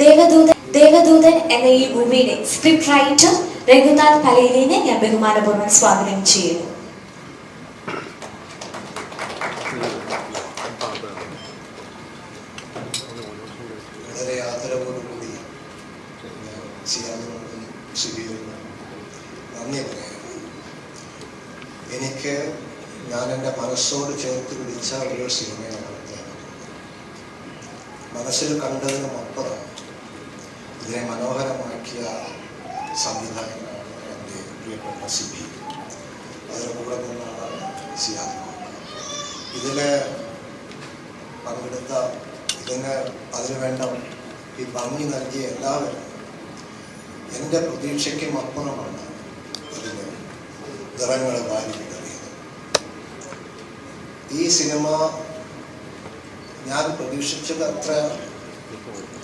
ദേവദൂതൻ ദേവദൂതൻ എന്ന ഈ ഭൂമിയിലെ സ്ക്രിപ്റ്റ് റൈറ്റർ രഘുനാഥ് പലേലിനെ ഞാൻ ബഹുമാനപൂർവം സ്വാഗതം ചെയ്യുന്നു. എനിക്ക് ഞാൻ എന്റെ മനസ്സോട് ചേർത്ത് പിടിച്ച ഒരു സിനിമയാണ്. മനസ്സിൽ കണ്ടതിനും അപ്പുറം ഇതിനെ മനോഹരമാക്കിയ സംവിധായകനാണ് എന്റെ പ്രിയപ്പെട്ട സി ബി അതിന്റെ കൂടെ നിന്നാണ് സിയാദ് ഇതിൽ പങ്കെടുത്ത ഇതിന് അതിനുവേണ്ട ഈ ഭംഗി നൽകിയ എല്ലാവരും എന്റെ പ്രതീക്ഷയ്ക്കും അപ്പുറമാണ് ഇതിന് നിറങ്ങൾ വാരി ഈ സിനിമ ഞാൻ പ്രതീക്ഷിച്ചത് അത്ര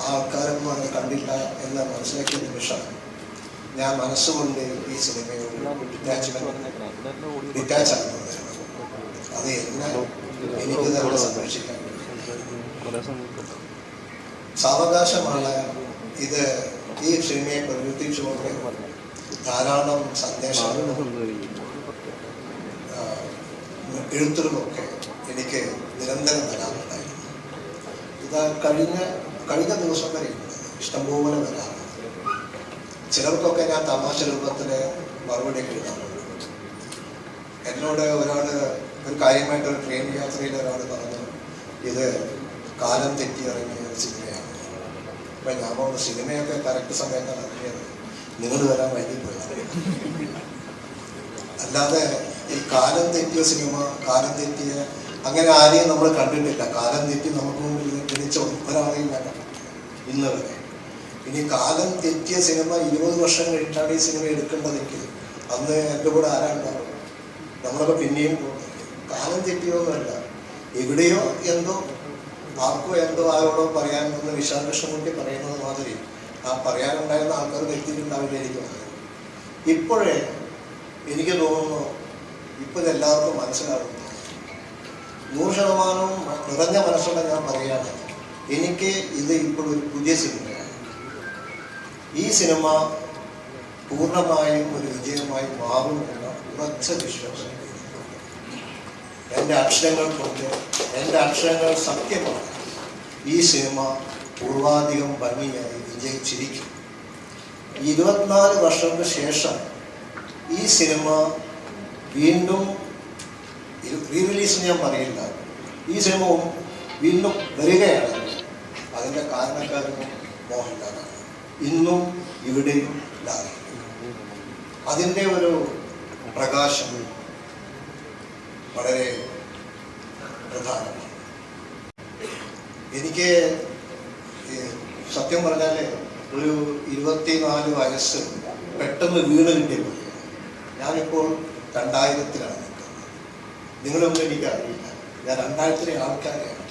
ആൾക്കാരൊന്നും അത് കണ്ടില്ല എന്ന് മനസ്സിലാക്കിയ നിമിഷം ഞാൻ മനസ്സുകൊണ്ട് ഈ സിനിമയോട് ഡിറ്റാച്ച് ആകുന്നത് അത് എന്നെ എനിക്ക് തന്നെ സംരക്ഷിക്കാൻ സാവകാശമാണ് ഇത് ഈ സിനിമയെ പ്രവർത്തിച്ചുകൊണ്ട് ധാരാളം സന്ദേശങ്ങളും ആ, എഴുത്തുകളുമൊക്കെ എനിക്ക് നിരന്തരം നൽകാറുണ്ടായിരുന്നു ഇത് കഴിഞ്ഞ കഴിഞ്ഞ ദിവസം വരെ ഇഷ്ടംപോലെ വരാറുണ്ട് ചിലർക്കൊക്കെ ഞാൻ തമാശ രൂപത്തിൽ മറുപടി എഴുതാറുണ്ട്. എന്നോട് ഒരാൾ ഒരു കാര്യമായിട്ടൊരു ട്രെയിൻ യാത്രയിൽ ഒരാൾ പറഞ്ഞു ഇത് കാലം തെറ്റി ഇറങ്ങിയ ഒരു സിനിമയാണ്. അപ്പം ഞാൻ പറഞ്ഞു സിനിമയൊക്കെ കറക്റ്റ് സമയത്താണ് ഇറങ്ങിയത്. നിങ്ങൾ വരാൻ വൈകിപ്പോയി അല്ലാതെ ഈ കാലം തെറ്റിയ സിനിമ കാലം തെറ്റിയ അങ്ങനെ ആരെയും നമ്മൾ കണ്ടിട്ടില്ല. കാലം തെറ്റി നമുക്ക് മുമ്പിൽ വേണം ഇന്ന് വരെ. ഇനി കാലം തെറ്റിയ സിനിമ ഇരുപത് വർഷം കഴിഞ്ഞിട്ടാണ് ഈ സിനിമ എടുക്കേണ്ടതെങ്കിൽ അന്ന് എന്റെ കൂടെ ആരാണ്ടാവും? നമ്മളൊക്കെ പിന്നെയും കാലം തെറ്റിയൊന്നുമല്ല എവിടെയോ എന്തോ ആർക്കോ എന്തോ ആരോടോ പറയാനെന്ന് വിശാൽ കൃഷ്ണൻകുട്ടി പറയുന്നത് മാതിരി ആ പറയാനുണ്ടായിരുന്ന ആൾക്കാർ വ്യക്തിയിട്ടുണ്ടാവില്ലായിരിക്കും ഇപ്പോഴേ എനിക്ക് തോന്നുന്നു ഇപ്പം എല്ലാവർക്കും മനസ്സിലാകുന്നു. നൂറ് ശതമാനവും നിറഞ്ഞ മനസ്സോടെ ഞാൻ പറയുകയാണ്. എനിക്ക് ഇത് ഇപ്പോൾ ഒരു പുതിയ സിനിമയാണ്. ഈ സിനിമ പൂർണമായും ഒരു വിജയമായി മാറുമെന്ന ഉറച്ച വിശ്വാസം. എന്റെ അക്ഷരങ്ങൾ കൊണ്ട് എന്റെ അക്ഷരങ്ങൾ സത്യമാണ്. ഈ സിനിമ പൂർവാധികം ഭംഗിയായി വിജയിച്ചിരിക്കും. ഇരുപത്തിനാല് വർഷങ്ങൾക്ക് ശേഷം ഈ സിനിമ വീണ്ടും റീ റിലീസ് ഞാൻ പറയില്ല. ഈ സിനിമ വീണ്ടും വരികയാണെങ്കിൽ അതിന്റെ കാരണക്കാരനും മോഹൻലാലാണ്. ഇന്നും ഇവിടെ അതിന്റെ ഒരു പ്രകാശം വളരെ പ്രധാനമാണ്. എനിക്ക് സത്യം പറഞ്ഞാൽ ഒരു ഇരുപത്തിനാല് വയസ്സ് പെട്ടെന്ന് വീട് കിട്ടിയപ്പോൾ ഞാനിപ്പോൾ രണ്ടായിരത്തിലാണ് നിൽക്കുന്നത്. നിങ്ങളൊന്നും എനിക്ക് അറിയില്ല ഞാൻ രണ്ടായിരത്തിലെ ആൾക്കാരെയാണ്.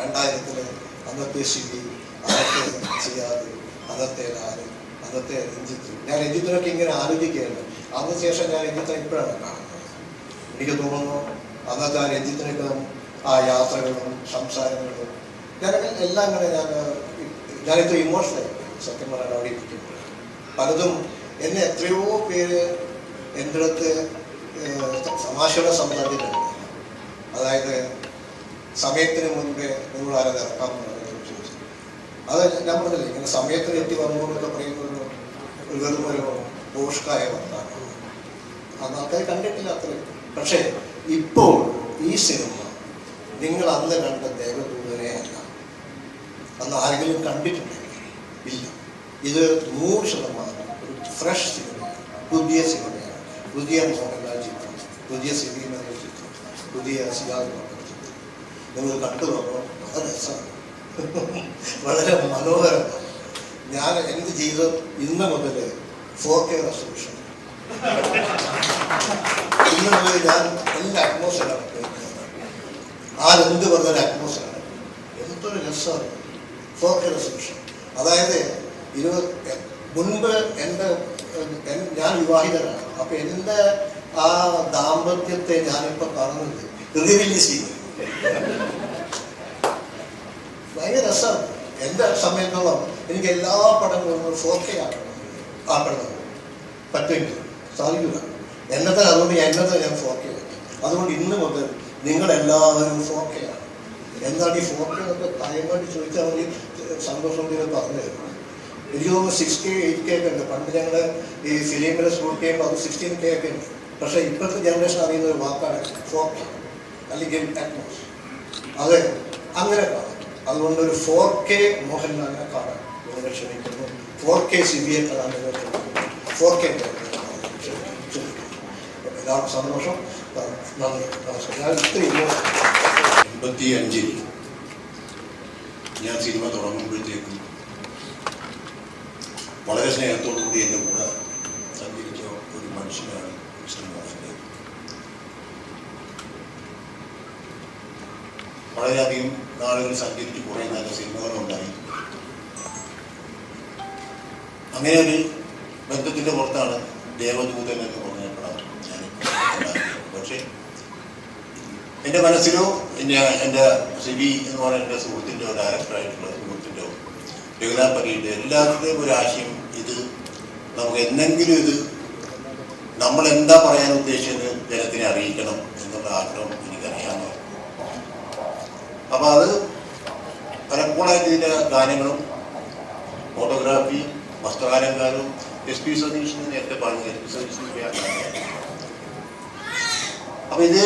രണ്ടായിരത്തിലെ അന്നത്തെ ശിവി അന്നത്തെ ചെയ്യാതെ അന്നത്തെ ആരും അന്നത്തെ രഞ്ജിത്ത്. ഞാൻ രഞ്ജിത്തിനൊക്കെ ഇങ്ങനെ ആലോചിക്കുകയാണ് അതിനുശേഷം ഞാൻ രഞ്ജിത്തിനെ ഇപ്പോഴാണ് കാണുന്നത്. എനിക്ക് തോന്നുന്നു അന്നത്തെ ആ രഞ്ജിത്തിനൊക്കെ ആ യാത്രകളും സംസാരങ്ങളും ഞാൻ എല്ലാം കൂടെ ഞാൻ ഞാനിത്ര ഇമോഷണലായി സത്യം പറയാൻ അവിടെ ഇരിക്കുമ്പോൾ. പലതും എന്നെ എത്രയോ പേര് എന്റെ അടുത്ത് സമാശയുടെ സംസാരിച്ചിട്ടുണ്ട്. അതായത് സമയത്തിന് മുൻപേ നിങ്ങൾ ചോദിച്ചു അത് ഞാൻ പറഞ്ഞില്ലേ ഇങ്ങനെ സമയത്തിന് എത്തി വന്നു എന്നൊക്കെ പറയുന്നത് ഒരു വെറും ഒരു പോഷ്കായ വർത്താനം അന്ന് ആൾക്കാർ കണ്ടിട്ടില്ല അത്രയും. പക്ഷേ ഇപ്പോൾ ഈ സിനിമ നിങ്ങൾ അന്ന് കണ്ട ദേവദൂതനെ അല്ല. അന്ന് ആരെങ്കിലും കണ്ടിട്ടുണ്ടെങ്കിൽ ഇല്ല. ഇത് നൂറ് ശതമാനം ഒരു ഫ്രഷ് സിനിമയാണ്. പുതിയ സിനിമയാണ്. പുതിയ മോഹൻലാൽ ചിത്രം. പുതിയ സിനിമ ചിത്രം. പുതിയ സിയാദ് ചിത്രം. നിങ്ങൾ കണ്ടു നോക്കണം വളരെ രസമാണ്. വളരെ മനോഹരമാണ് ഞാൻ എന്ത് ചെയ്തു? ഇന്ന് മുതൽ ഫോർ കെ റെസൊല്യൂഷൻ. ഇന്ന് മുതൽ ഞാൻ എല്ലാ അറ്റ്മോസ്ഫിയറാണ് ആരെന്ത് പറഞ്ഞൊരു അറ്റ്മോസ്ഫിയറാണ് എന്തൊരു രസമാണ്. Four K resolution. അതായത് ഇരുപത് മുൻപ് എന്റെ ഞാൻ വിവാഹിതനാണ് അപ്പൊ എന്റെ ആ ദാമ്പത്യത്തെ ഞാനിപ്പോ കാണുന്നത് റിലീസ് ചെയ്തു ഭയങ്കര രസമാണ് എന്റെ സമയത്തോളം എനിക്ക് എല്ലാ പടങ്ങളും ഫോർ കെ ആക്കണം പറ്റുമെങ്കിൽ സാധിക്കില്ല. എന്നത്തെ അതുകൊണ്ട് എന്നത്തെ ഞാൻ ഫോർ കെ അതുകൊണ്ട് ഇന്ന് മുതൽ നിങ്ങളെല്ലാവരും ഫോർ കെ ആണ് എന്താണ് ഈ ഫോർ കെ ചോദിച്ചാൽ മതി സന്തോഷം പറഞ്ഞു തരും. എനിക്ക് തോന്നുന്നു സിക്സ് എയ്റ്റ് കെ ഒക്കെ ഉണ്ട്. പണ്ട് ഞങ്ങൾ ഈ ഫിലിമിലെ ഷൂട്ട് ചെയ്യുമ്പോൾ അത് സിക്സ്റ്റീൻ കെ ഒക്കെ ഉണ്ട്. പക്ഷേ ഇപ്പോഴത്തെ ജനറേഷൻ അറിയുന്ന ഒരു വാക്കാണ് ഫോർ അല്ലെങ്കിൽ അറ്റ്മോസ് അത് അങ്ങനെ കാണാം. അതുകൊണ്ട് ഒരു ഫോർ കെ മോഹൻലാലിനെ കാണാൻ നിങ്ങൾ ക്ഷണിക്കുന്നു. ഫോർ കെ കാണാൻ നിങ്ങൾ ഫോർ കെ എല്ലാവർക്കും സന്തോഷം. നന്ദി. നമസ്കാരം. ഞാൻ ഇത്രയും എൺപത്തി അഞ്ചിൽ ഞാൻ സിനിമ തുടങ്ങുമ്പോഴത്തേക്കും വളരെ സ്നേഹത്തോടു കൂടി എന്റെ കൂടെ സഞ്ചരിച്ച ഒരു മനുഷ്യനാണ് മിസ്റ്റർ വളരെയധികം നാളുകൾ സഞ്ചരിച്ച് കുറേ നല്ല സിനിമകളുണ്ടായി. അങ്ങനെ ഒരു ബന്ധത്തിന്റെ പുറത്താണ് ദേവദൂതൻ എന്ന് പറഞ്ഞ ഞാൻ പക്ഷേ എന്റെ മനസ്സിലോ എന്റെ സിബി എന്ന് പറയുന്ന എന്റെ സുഹൃത്തിന്റെ ഡയറക്ടറായിട്ടുള്ള സുഹൃത്തിന്റെ രഘുനാഥ് പരീന്റെ എല്ലാവരുടെയും ഒരു ആശയം ഇത്. നമുക്ക് എന്തെങ്കിലും ഇത് നമ്മൾ എന്താ പറയാൻ ഉദ്ദേശിച്ചത് ജനത്തിനെ അറിയിക്കണം എന്നുള്ള ആഗ്രഹം എനിക്കറിയാമോ അപ്പോൾ അത് പലപ്പോഴായിട്ട് ഇതിന്റെ ഗാനങ്ങളും ഫോട്ടോഗ്രാഫി വസ്ത്രകാലങ്കാരവും എസ് പി സതീഷിന് നേരത്തെ പറഞ്ഞു എസ് പി സതീഷിന് അപ്പൊ ഇത്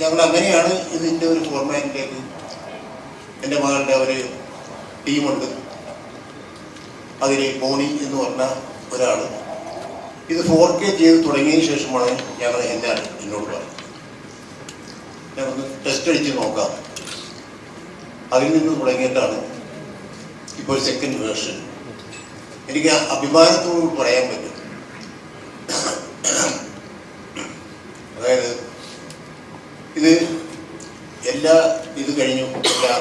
ഞങ്ങൾ അങ്ങനെയാണ് ഇതിന്റെ ഒരു ഫോർമാറ്റിലേക്ക് എന്റെ മകളുടെ ഒരു ടീമുണ്ട്. അതിൽ പോണി എന്ന് പറഞ്ഞ ഒരാൾ ഇത് ഫോർ കെ ചെയ്ത് തുടങ്ങിയതിന് ശേഷമാണ് ഞങ്ങൾ എന്റെ എന്നോട് പറഞ്ഞത് ഞങ്ങൾക്ക് ടെസ്റ്റ് അടിച്ച് നോക്കാം. അതിൽ നിന്ന് തുടങ്ങിയിട്ടാണ് ഇപ്പോൾ സെക്കൻഡ് വേർഷൻ എനിക്ക് അഭിമാനത്തോട് പറയാൻ പറ്റും. അതായത് ഇത് എല്ലാ ഇത് കഴിഞ്ഞു. എല്ലാ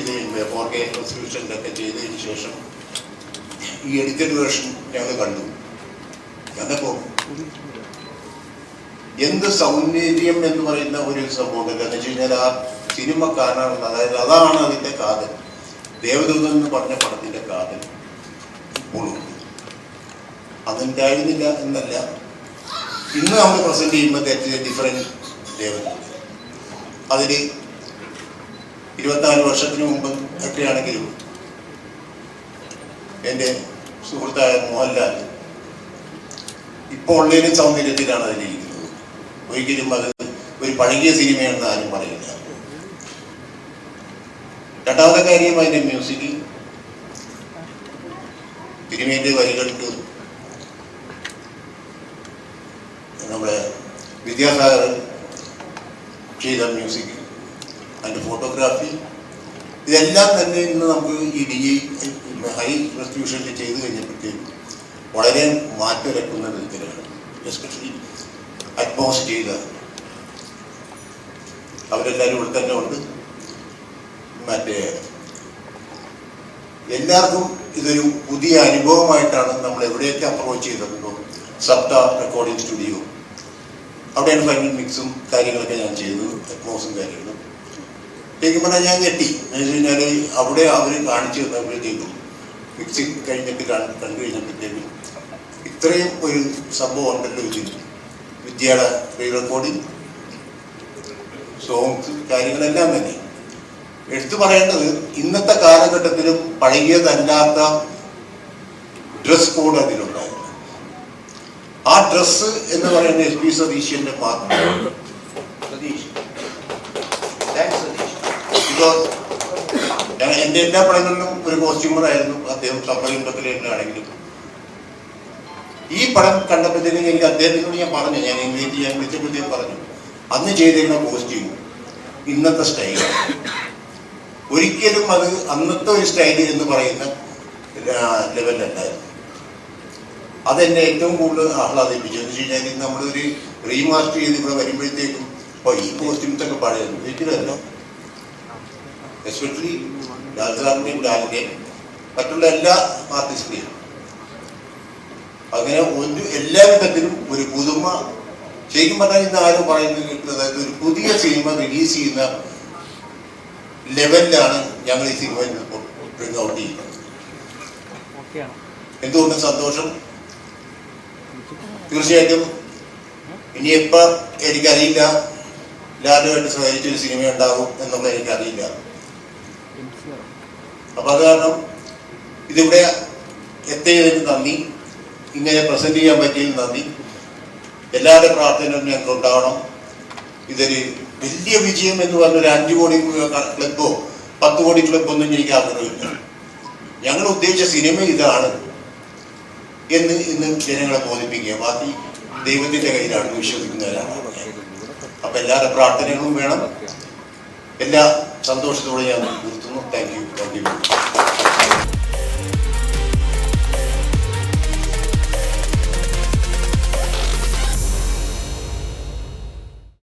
ഇത് ഫോർ കെ റെസൊല്യൂഷനിലൊക്കെ ചെയ്തതിന് ശേഷം ഈ എഡിറ്റഡ് വേർഷൻ ഞങ്ങൾ കണ്ടു. കണ്ടപ്പോൾ എന്ത് സൗന്ദര്യം എന്ന് പറയുന്ന ഒരു സംഭവം എന്താണെന്ന് വെച്ച് കഴിഞ്ഞാൽ ആ സിനിമ കാണാനുള്ള അതായത് അതാണ് അതിന്റെ കാതൽ. ദേവദൂതൻ എന്ന് പറഞ്ഞ പടത്തിന്റെ കാതൽ. ഇപ്പോഴും അതുണ്ടായിരുന്നില്ല എന്നല്ല. ഇന്ന് നമ്മൾ പ്രസന്റ് ചെയ്യുമ്പോൾ തെറ്റിലെ ഡിഫറെന്റ് ദേവദൂതൻ. അതിൽ ഇരുപത്തിനാല് വർഷത്തിന് മുമ്പ് എത്രയാണെങ്കിലും എന്റെ സുഹൃത്തായ മോഹൻലാൽ ഇപ്പോൾ ഉള്ളതിന് സൗന്ദര്യത്തിലാണ് അതിലിരിക്കുന്നത്. ഒരിക്കലും അത് ഒരു പഴകിയ സിനിമയാണെന്ന് ആരും പറയില്ല. രണ്ടാമത്തെ കാര്യം അതിന്റെ മ്യൂസിക് സിനിമയുടെ വരികൾക്ക് നമ്മുടെ വിദ്യാസാഗർ ചെയ്ത മ്യൂസിക് അതിന്റെ ഫോട്ടോഗ്രാഫി ഇതെല്ലാം തന്നെ ഇന്ന് നമുക്ക് ഈ ഡി ഹൈ റെസൊല്യൂഷനിൽ ചെയ്ത് കഴിഞ്ഞപ്പോഴത്തേക്കും വളരെ മാറ്റിരക്കുന്ന വിധത്തിലാണ് എസ്പെഷ്യലി അറ്റ്മോസ്റ്റ് ചെയ്ത അവരെല്ലാവരും ഇവിടെ തന്നെ ഉണ്ട്. മറ്റേ എല്ലാവർക്കും ഇതൊരു പുതിയ അനുഭവമായിട്ടാണ് നമ്മൾ എവിടെയൊക്കെ അപ്രോച്ച് ചെയ്തിട്ടുണ്ടോ സപ്ത റെക്കോർഡിംഗ് സ്റ്റുഡിയോ അവിടെയാണ് ഫൈനൽ മിക്സും കാര്യങ്ങളൊക്കെ ഞാൻ ചെയ്തത് അറ്റ്മോസും കാര്യങ്ങളും. ശരിക്കും പറഞ്ഞാൽ ഞാൻ ഞെട്ടി. എന്ന് വെച്ച് കഴിഞ്ഞാൽ അവിടെ അവർ കാണിച്ചു തന്നപ്പോഴത്തേക്കും മിക്സിങ് കഴിഞ്ഞിട്ട് കണ്ടു കഴിഞ്ഞപ്പോഴത്തേക്കും ഇത്രയും ഒരു സംഭവം ഉണ്ടല്ലോ ചോദിച്ചു വിദ്യയുടെ റീ റെക്കോർഡിങ് സോങ്സ് കാര്യങ്ങളെല്ലാം തന്നെ. എടുത്തു പറയേണ്ടത് ഇന്നത്തെ കാലഘട്ടത്തിലും പഴകിയതല്ലാത്ത ഡ്രസ് കോഡ് അതിലുണ്ടായിരുന്നു. ആ ഡ്രസ്സ് എന്ന് പറയുന്ന എസ് പി സതീശന്റെ പാർട്ടി സതീഷ് ബിക്കോസ് എല്ലാ പടങ്ങളിലും ഒരു കോസ്റ്റ്യൂമർ ആയിരുന്നു അദ്ദേഹം സമ്പലിമ്പത്തിലാണെങ്കിലും ഈ പടം കണ്ടപ്പോഴത്തേക്കും എനിക്ക് അദ്ദേഹത്തിനോട് ഞാൻ പറഞ്ഞു. ഞാൻ ഇംഗ്ലീഷ് ഞാൻ വിളിച്ചപ്പോഴത്തേക്കും പറഞ്ഞു. അന്ന് ചെയ്തിരുന്ന കോസ്റ്റ്യൂം ഇന്നത്തെ സ്റ്റൈലാണ് ഒരിക്കലും അത് അന്നത്തെ ഒരു സ്റ്റൈൽ എന്ന് പറയുന്ന ലെവലല്ലായിരുന്നു അതെന്നെ ഏറ്റവും കൂടുതൽ ആഹ്ലാദിപ്പിച്ചു. എന്ന് വെച്ച് കഴിഞ്ഞാൽ നമ്മളൊരു റീമാസ്റ്റർ ചെയ്ത് ഇവിടെ വരുമ്പോഴത്തേക്കും ഓ ഈ കോസ്റ്റ്യൂംസ് ഒക്കെ പഴയത് വീട്ടിലല്ല. എസ്പെഷ്യലി രാജധാനിയും ലാലിന്റെയും മറ്റുള്ള എല്ലാ ആർട്ടിസ്റ്റിന്റെയും അങ്ങനെ ഒരു എല്ലാ വിധത്തിലും ഒരു പുതുമ. ശരിക്കും പറഞ്ഞാൽ ഇന്ന് ആരും പറയുന്നത് അതായത് ഒരു പുതിയ സിനിമ റിലീസ് ചെയ്യുന്ന ലെവലിലാണ് ഞങ്ങൾ ഈ ഇപ്പോൾ ബ്രിങ് ഔട്ട് ചെയ്യുന്നത് എന്തുകൊണ്ടും സന്തോഷം. തീർച്ചയായിട്ടും ഇനി എപ്പ എനിക്കറിയില്ല. ലാലുമായിട്ട് സഹകരിച്ചൊരു സിനിമ ഉണ്ടാകും എന്നുള്ളത് എനിക്കറിയില്ല. അപ്പൊ അത് കാരണം ഇതിവിടെ എത്തിയതിന് നന്ദി. ഇങ്ങനെ പ്രസന്റ് ചെയ്യാൻ പറ്റിയതിന് നന്ദി. എല്ലാവരുടെ പ്രാർത്ഥനയും ഞങ്ങൾക്ക് ഉണ്ടാവണം. ഇതൊരു വലിയ വിജയം എന്ന് പറഞ്ഞ ഒരു അഞ്ചു കോടി ക്ലബോ പത്ത് കോടി ക്ലബോ ഒന്നും എനിക്ക് ആഗ്രഹമില്ല. ഞങ്ങൾ ഉദ്ദേശിച്ച സിനിമ ഇതാണ് എന്ന് ഇന്ന് ജനങ്ങളെ ബോധിപ്പിക്കുക. ബാക്കി ദൈവത്തിന്റെ കയ്യിലാണ് വിശ്വസിക്കുന്നവരാണ്. അപ്പൊ എല്ലാവരുടെ പ്രാർത്ഥനകളും വേണം. എല്ലാ സന്തോഷത്തോടെ ഞാൻ നിർത്തുന്നു. Thank you thank you